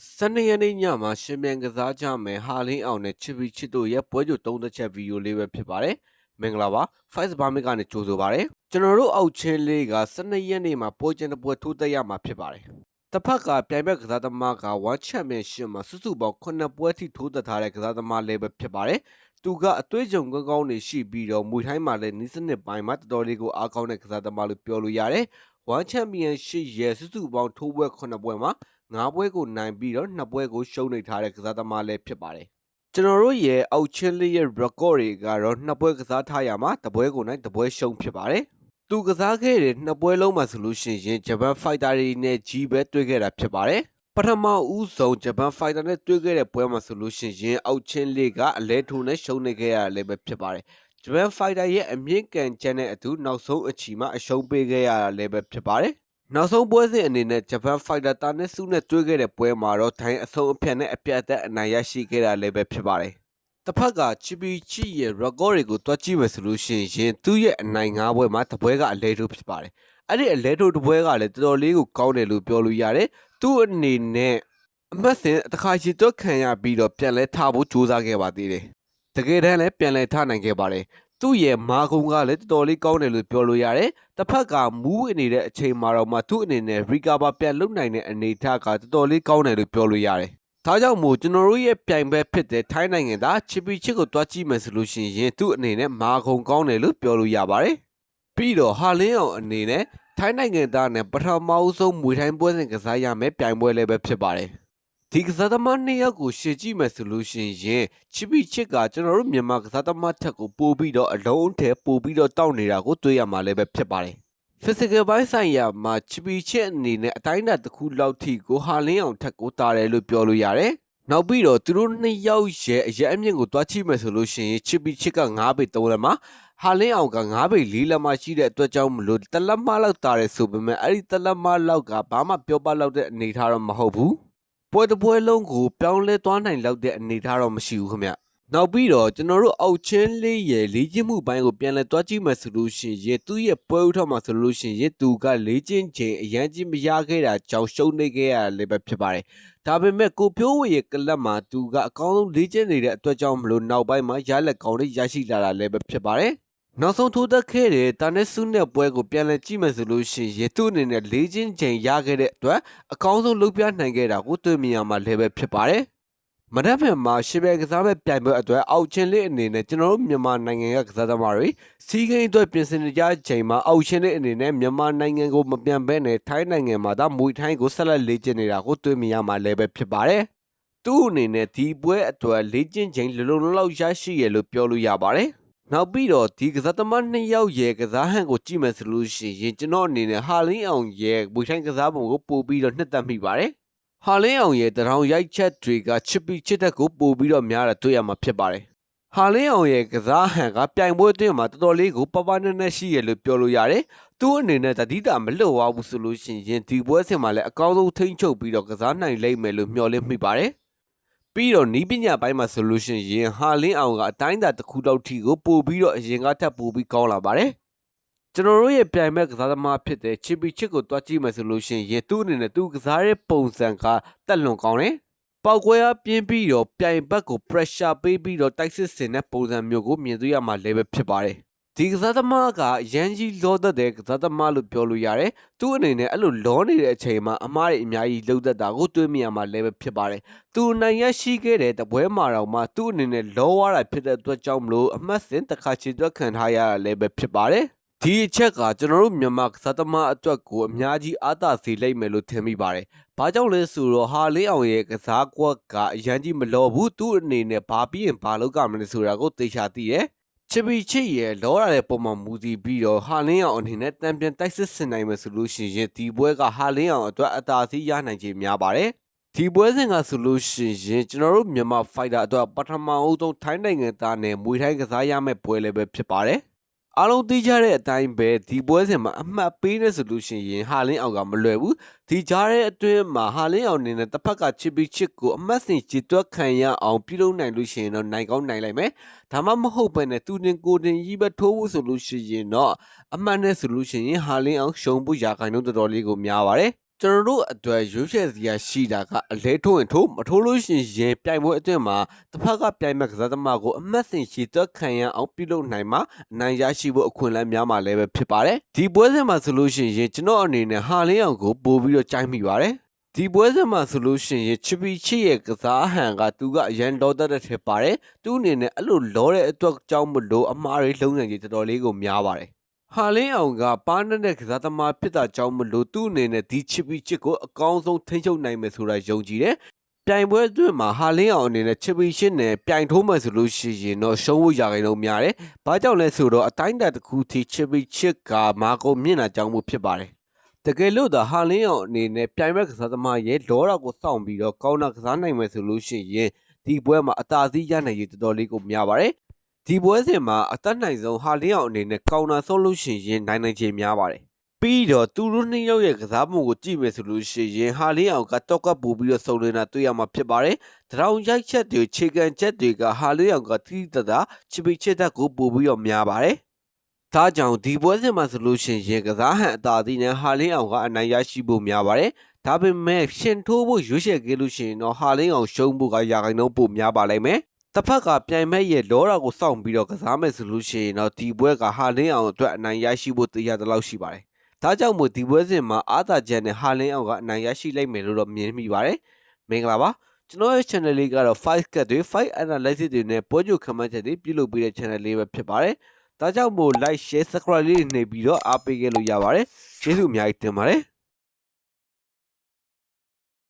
12ရက်နေ့ညမှာရှင်မြန်ကစားကြမယ်ဟာလင်းအောင်နဲ့ချစ်ပီချစ်တို့ရဲ့ပွဲကြိုသုံးသက်ချက်ဗီဒီယိုလေးပဲဖြစ်ပါတယ်မင်္ဂလာပါ Five ဘာမစ်ကနေကြိုဆိုပါရစေကျွန်တော်တို့အောက်ချင်းလေးက12ရက်နေ့မှာပွဲကျင်းတဲ့ပွဲထိုးသက်ရမှာဖြစ်ပါတယ်တစ်ဖက်ကပြိုင်ဘက်ကစားသမားက1 Championship မှာစုစုပေါင်း9ပွဲထိထိုးသက်ထားတဲ့ကစားသမားလေးပဲဖြစ်ပါတယ်သူကအသွေးကြုံကောင်းကောင်းနေရှိပြီးတော့မွေထိုင်းမှာလည်းနီးစနစ်ပိုင်းမှာတော်တော်လေးကိုအားကောင်းတဲ့ကစားသမားလို့ပြောလို့ရတယ်1 Championship ရဲ့စုစုပေါင်းထိုးပွဲ9ပွဲမှာ ငါးပွဲကိုနိုင်ပြီးတော့နှစ်ပွဲကိုရှုံးနေထားတဲ့ကစားသမားလည်းဖြစ်ပါတယ်ကျွန်တော်တို့ရဲ့အောက်ချင်းလေးရဲ့ record တွေကတော့နှစ်ပွဲကစားထားရမှာတစ်ပွဲကိုနိုင်တစ်ပွဲရှုံးဖြစ်ပါတယ်သူကစားခဲ့တဲ့နှစ်ပွဲလုံးမှာဆိုလို့ရှိရင်ဂျပန် fighter တွေနဲ့ကြီးပဲတွေ့ခဲ့တာဖြစ်ပါတယ်ပထမဦးဆုံးဂျပန် fighter နဲ့တွေ့ခဲ့တဲ့ပွဲမှာဆိုလို့ရှိရင်အောက်ချင်းလေးကအလဲထိုးနဲ့ရှုံးနေခဲ့ရလည်းပဲဖြစ်ပါတယ်ဂျပန် fighter ရဲ့အမြင့်ကန်ချက်နဲ့အတူနောက်ဆုံးအချီမှာအရှုံးပေးခဲ့ရတာလည်းပဲဖြစ်ပါတယ် နောက်ဆုံးပွဲစဉ်အနေနဲ့ဂျပန်ဖိုက်တာတာနစ်စုနဲ့တွေ့ခဲ့တဲ့ပွဲမှာတော့ထိုင်းအဆုံးအဖြတ်နဲ့အပြတ်အသတ်အနိုင်ရရှိခဲ့တာလည်းပဲဖြစ်ပါတယ်။တစ်ဖက်ကချီပီချီရဲ့ record တွေကိုတွက်ကြည့်မယ်ဆိုလို့ရှိရင်သူ့ရဲ့အနိုင်၅ပွဲမှာတစ်ပွဲကအလဲထိုးဖြစ်ပါတယ်။အဲ့ဒီအလဲထိုးတစ်ပွဲကလည်းတော်တော်လေးကိုကောင်းတယ်လို့ပြောလို့ရတယ်။သူ့အနေနဲ့အမတ်စင်တစ်ခါချီတွက်ခံရပြီးတော့ပြန်လဲထားဖို့ကြိုးစားခဲ့ပါသေးတယ်။တကယ်တမ်းလည်းပြန်လဲထားနိုင်ခဲ့ပါတယ်။ သူ့ရဲ့မာကုံကလည်းတော်တော်လေးကောင်းတယ်လို့ပြောလို့ရတယ်။တစ်ဖက်ကမူးဝင်နေတဲ့အချိန်မှာတော့မှသူ့အနေနဲ့ recover ပြန်လုပ်နိုင်တဲ့အနေအထားကတော်တော်လေးကောင်းတယ်လို့ပြောလို့ရတယ်။ဒါကြောင့်မို့ကျွန်တော်တို့ရဲ့ပြိုင်ဘက်ဖြစ်တဲ့ထိုင်းနိုင်ငံသားချီပီချစ်ကိုတွားကြည့်မယ်ဆိုလို့ရှိရင်သူ့အနေနဲ့မာကုံကောင်းတယ်လို့ပြောလို့ရပါတယ်။ပြီးတော့ဟာလင်းအောင်အနေနဲ့ထိုင်းနိုင်ငံသားနဲ့ပထမအဆုံးမွေထိုင်းပွဲစဉ်ကစားရမယ်ပြိုင်ပွဲလည်းပဲဖြစ်ပါတယ်။ ဒီကစားသမားနှစ်ယောက်ကိုရှေ့ကြည့်မယ်ဆိုလို့ရှိရင်ချစ်ပီချစ်ကကျွန်တော်တို့မြန်မာကစားသမားထက်ကိုပို့ပြီးတော့အလုံးထဲပို့ပြီးတော့တောက်နေတာကိုတွေ့ရမှာလည်းပဲဖြစ်ပါတယ် physical ဘိုင်းဆိုင်ရာမှာချစ်ပီချစ်အနေနဲ့အတိုင်းအတာတစ်ခုလောက်ထိကိုဟာလင်းအောင်ထက်ကိုတာတယ်လို့ပြောလို့ရတယ်နောက်ပြီးတော့သူတို့နှစ်ယောက်ရဲ့အရက်အမြင့်ကိုတွားချိမယ်ဆိုလို့ရှိရင်ချစ်ပီချစ်က9ပေ3လက်မှာဟာလင်းအောင်က9ပေ4လက်မှာရှိတဲ့အတွက်ကြောင့်မလို့တလက်မလောက်တာတယ်ဆိုပေမဲ့အဲ့ဒီတလက်မလောက်ကဘာမှပြောပလောက်တဲ့အနေထားတော့မဟုတ်ဘူး ပွဲတစ်ပွဲလုံးကိုပြောင်းလဲသွားနိုင်လောက်တဲ့အနေအထားတော့မရှိဘူးခင်ဗျနောက်ပြီးတော့ကျွန်တော်တို့အောက်ချင်းလေးရဲ့လေ့ကျင့်မှုပိုင်းကိုပြန်လဲတွားကြည့်မယ်ဆိုလို့ရှိရင်သူ့ရဲ့ပွဲဥထောက်မှာဆိုလို့ရှိရင်သူကလေ့ကျင့်ချိန်အရန်ကြီးမရခဲ့တာကြောင့်ရှုံးနေခဲ့ရလည်းပဲဖြစ်ပါတယ်ဒါပေမဲ့ကိုဖြိုးဝေရဲ့ကလပ်မှာသူကအကောင်းဆုံးလေ့ကျင့်နေတဲ့အတွက်ကြောင့်မလို့နောက်ပိုင်းမှာရလက်ကောင်းလေးရရှိလာတာလည်းပဲဖြစ်ပါတယ် နောက်ဆုံးထိုးသက်ခဲ့တဲ့တာနက်ဆုနဲ့ပွဲကိုပြန်လည်ကြည့်မယ်ဆိုလို့ရှိရင်သူ့အနေနဲ့လေးချင်းချိန်ရခဲ့တဲ့အတွက်အကောင်းဆုံးလုပ်ပြနိုင်ခဲ့တာကိုတွေ့မြင်ရမှာလည်းပဲဖြစ်ပါတယ်။မနက်ဖြန်မှာရှေ့ဘက်ကစားမဲ့ပြိုင်ပွဲအတွက်အောက်ချင်းလေးအနေနဲ့ကျွန်တော်တို့မြန်မာနိုင်ငံကကစားသမားတွေစီးကိန်းအတွက်ပြင်ဆင်နေကြချိန်မှာအောက်ချင်းလေးအနေနဲ့မြန်မာနိုင်ငံကိုမပြန်ဘဲနဲ့ထိုင်းနိုင်ငံမှာသာမွေထိုင်းကိုဆက်လက်လေ့ကျင့်နေတာကိုတွေ့မြင်ရမှာလည်းပဲဖြစ်ပါတယ်။သူ့အနေနဲ့ဒီပွဲအတွက်လေ့ကျင့်ချိန်လုံလုံလောက်ရရှိရလို့ပြောလို့ရပါတယ်။ နောက်ပြီးတော့ဒီကစားသမားနှစ်ယောက်ရဲ့ကစားဟန်ကိုကြည့်မယ်ဆိုလို့ရှိရင်ကျွန်တော်အနေနဲ့ဟာလင်းအောင်ရဲ့ဝေထိုင်းကစားပုံကိုပို့ပြီးတော့နှစ်သက်မိပါတယ်။ဟာလင်းအောင်ရဲ့တရောင်ရိုက်ချက်တွေကချစ်ပီချစ်တဲ့ကိုပို့ပြီးတော့များတာတွေ့ရမှာဖြစ်ပါတယ်။ဟာလင်းအောင်ရဲ့ကစားဟန်ကပြိုင်ပွဲအတွင်းမှာတော်တော်လေးကိုပပနက်နက်ရှိရလို့ပြောလို့ရတယ်။သူ့အနေနဲ့တတိတာမလွတ်သွားဘူးဆိုလို့ရှိရင်ဒီပွဲစဉ်မှာလည်းအကောင်းဆုံးထိန်းချုပ်ပြီးတော့ကစားနိုင်လိမ့်မယ်လို့မျှော်လင့်မိပါတယ်။ ပြီးတော့နီးပညာပိုင်းမှာဆိုလို့ရှိရင်ဟာလင်းအောင်ကအတိုင်းအတာတစ်ခုတော့ထိကိုပို့ပြီးတော့အရင်ကထပ်ပို့ပြီးကောင်းလာပါတယ်ကျွန်တော်တို့ရဲ့ပြိုင်ဘက်ကစားသမားဖြစ်တဲ့ချီပီချစ်ကိုတွားကြည့်မယ်ဆိုလို့ရှိရင်သူ့အနေနဲ့သူကစားတဲ့ပုံစံကတက်လွန်ကောင်းတယ်ပေါက်ကွဲအားပြင်းပြီးတော့ပြိုင်ဘက်ကို pressure ပေးပြီးတော့တိုက်စစ်ဆင်တဲ့ပုံစံမျိုးကိုမြင်တွေ့ရမှာလည်းပဲဖြစ်ပါတယ် ဒီကစားသမားကရန်ကြီးလောတတ်တဲ့ကစားသမားလို့ပြောလို့ရတယ်။သူ့အနေနဲ့အဲ့လိုလောနေတဲ့အချိန်မှာအမားတွေအများကြီးလှုပ်တတ်တာကိုတွေးမြင်ရမှာလည်းပဲဖြစ်ပါတယ်။သူနိုင်ရရှိခဲ့တဲ့တပွဲမှာတော့မှသူ့အနေနဲ့လောရတာဖြစ်တဲ့အတွက်ကြောင့်မလို့အမှတ်စဉ်တစ်ခါချေတွက်ခံထားရတာလည်းပဲဖြစ်ပါတယ်။ဒီအချက်ကကျွန်တော်တို့မြန်မာကစားသမားအတွက်ကိုအများကြီးအားသာစေလိမ့်မယ်လို့ထင်မိပါတယ်။ဘာကြောင့်လဲဆိုတော့ဟာလေးအောင်ရဲ့ကစားကွက်ကအရန်ကြီးမလောဘူးသူ့အနေနဲ့ဘာပြီးရင်ဘာလုပ်ကြမလဲဆိုတာကိုသိချာသိတယ်။ ချစ်ပီချစ်ရဲ့လောရတဲ့ပုံမှာမူတည်ပြီးတော့ဟာလင်းအောင်အနေနဲ့တံပြန်တိုက်စစ်ဆင်နိုင်မယ်ဆိုလို့ရှိရင်ဒီပွဲကဟာလင်းအောင်အတွက်အသာစီးရနိုင်ခြင်းများပါတယ်ဒီပွဲစဉ်ကဆိုလို့ရှိရင်ကျွန်တော်တို့မြန်မာဖိုက်တာအတွက်ပထမအဦးဆုံးထိုင်းနိုင်ငံသားနဲ့မွေထိုင်းကစားရမယ့်ပွဲလည်းပဲဖြစ်ပါတယ် အားလုံးသိကြတဲ့အတိုင်းပဲဒီပွဲစဉ်မှာအမှတ်ပေးနေဆိုလို့ရှိရင်ဟာလင်းအောင်ကမလွယ်ဘူးဒီကြားတဲ့အတွင်းမှာဟာလင်းအောင်အနေနဲ့တစ်ဖက်ကချစ်ပြီးချစ်ကိုအမှတ်စဉ်ကြည်တွက်ခံရအောင်ပြုလုပ်နိုင်လို့ရှိရင်တော့နိုင်ကောင်းနိုင်လိုက်မယ်ဒါမှမဟုတ်ပဲနဲ့သူတင်ကိုတင်ကြီးပဲထိုးဖို့ဆိုလို့ရှိရင်တော့အမှန်နဲ့ဆိုလို့ရှိရင်ဟာလင်းအောင်ရှုံးဖို့ရာခိုင်နှုန်းတော်တော်လေးကိုများပါတယ် ကျွန်ကျွန်တော်တို့အတွက်ရွေးချယ်စရာရှိတာကအလဲထိုးရင်ထိုးမထိုးလို့ရှိရင်ပြိုင်ပွဲအတွင်းမှာတစ်ဖက်ကပြိုင်မဲ့ကစားသမားကိုအမှတ်စဉ်ရှိသွက်ခံရအောင်ပြုလုပ်နိုင်မှာအနိုင်ရရှိဖို့အခွင့်အလမ်းများမှာလည်းပဲဖြစ်ပါတယ်ဒီပွဲစဉ်မှာဆိုလို့ရှိရင်ကျွန်တော်အနေနဲ့ဟာလင်းအောင်ကိုပို့ပြီးတော့ကြိုက်မိပါတယ်ဒီပွဲစဉ်မှာဆိုလို့ရှိရင်ချီပီချီရဲ့ကစားဟန်ကသူကအရန်လောတတ်တဲ့ထက်ပါတယ်သူအနေနဲ့အဲ့လိုလောတဲ့အတွက်ကြောင့်မလို့အမားတွေလုံးနိုင်ကြီးတော်တော်လေးကိုများပါတယ် ဟာလင်းအောင်ကပါနတဲ့ကစားသမားဖြစ်တာကြောင့်မလို့သူ့အနေနဲ့ဒီချစ်ပြီးချစ်ကိုအကောင်းဆုံးထိန်းချုပ်နိုင်မယ်ဆိုတာယုံကြည်တယ်။ပြိုင်ပွဲအတွင်းမှာဟာလင်းအောင်အနေနဲ့ချစ်ပြီးရှင်းနဲ့ပြိုင်ထိုးမယ်ဆိုလို့ရှိရင်တော့ရှုံးဖို့ရာခိုင်နှုန်းများတယ်။ဘာကြောင့်လဲဆိုတော့အတိုင်းအတာတစ်ခုထိချစ်ပြီးချစ်ကမာကုန်မြင့်တာကြောင့်မို့ဖြစ်ပါတယ်။တကယ်လို့သာဟာလင်းအောင်အနေနဲ့ပြိုင်ပွဲကစားသမားရဲ့လောတာကိုစောင့်ပြီးတော့ကောင်းတာကစားနိုင်မယ်ဆိုလို့ရှိရင်ဒီပွဲမှာအသာစီးရနိုင်ရည်တော်တော်လေးကိုများပါတယ်။ ဒီပွဲစဉ်မှာအသက်နိုင်ဆုံးဟာလင်းအောင်အနေနဲ့ကောင်တာဆုံးလို့ရှိရင်နိုင်နိုင်ချေများပါတယ်။ပြီးတော့သူတို့နှစ်ယောက်ရဲ့ကစားပုံကိုကြည့်မယ်ဆိုလို့ရှိရင်ဟာလင်းအောင်ကတော့ကပ်ပူပြီးတော့စုံလင်တာတွေ့ရမှာဖြစ်ပါတယ်။တရောင်ရိုက်ချက်တွေခြေကန်ချက်တွေကဟာလင်းအောင်ကတိတိတတ်တာချစ်ပိချစ်တက်ကိုပို့ပြီးတော့များပါတယ်။ဒါကြောင့်ဒီပွဲစဉ်မှာဆိုလို့ရှိရင်ကစားဟန်အသာသီးနဲ့ဟာလင်းအောင်ကအနိုင်ရရှိဖို့များပါတယ်။ဒါပေမဲ့ရှင်ထိုးဖို့ရွေးချယ်ခဲ့လို့ရှိရင်တော့ဟာလင်းအောင်ရှုံးဖို့ကရာခိုင်နှုန်းပိုများပါလိမ့်မယ်။ တစ်ဖက်ကပြိုင်မဲ့ရဲ့လောတာကိုစောင့်ပြီးတော့ကစားမယ်ဆိုလို့ရှိရင်တော့ဒီပွဲကဟာလင်းအောင်အတွက်အနိုင်ရရှိဖို့တရားတလောက်ရှိပါတယ်။ဒါကြောင့်မို့ဒီပွဲစဉ်မှာအာသာချန်နဲ့ဟာလင်းအောင်ကအနိုင်ရရှိလိုက်မယ်လို့တော့မြင်မိပါတယ်။မင်္ဂလာပါကျွန်တော်ရဲ့ channel လေးကတော့5 cut တွေ5 analysis တွေနဲ့ပွဲချုပ်ခန့်မှန်းချက်တွေပြုလုပ်ပေးတဲ့ channel လေးပဲဖြစ်ပါတယ်။ဒါကြောင့်မို့ like share subscribe လေးတွေနှိပ်ပြီးတော့အားပေးခဲ့လို့ရပါတယ်။ကျေးဇူးအများကြီးတင်ပါတယ်။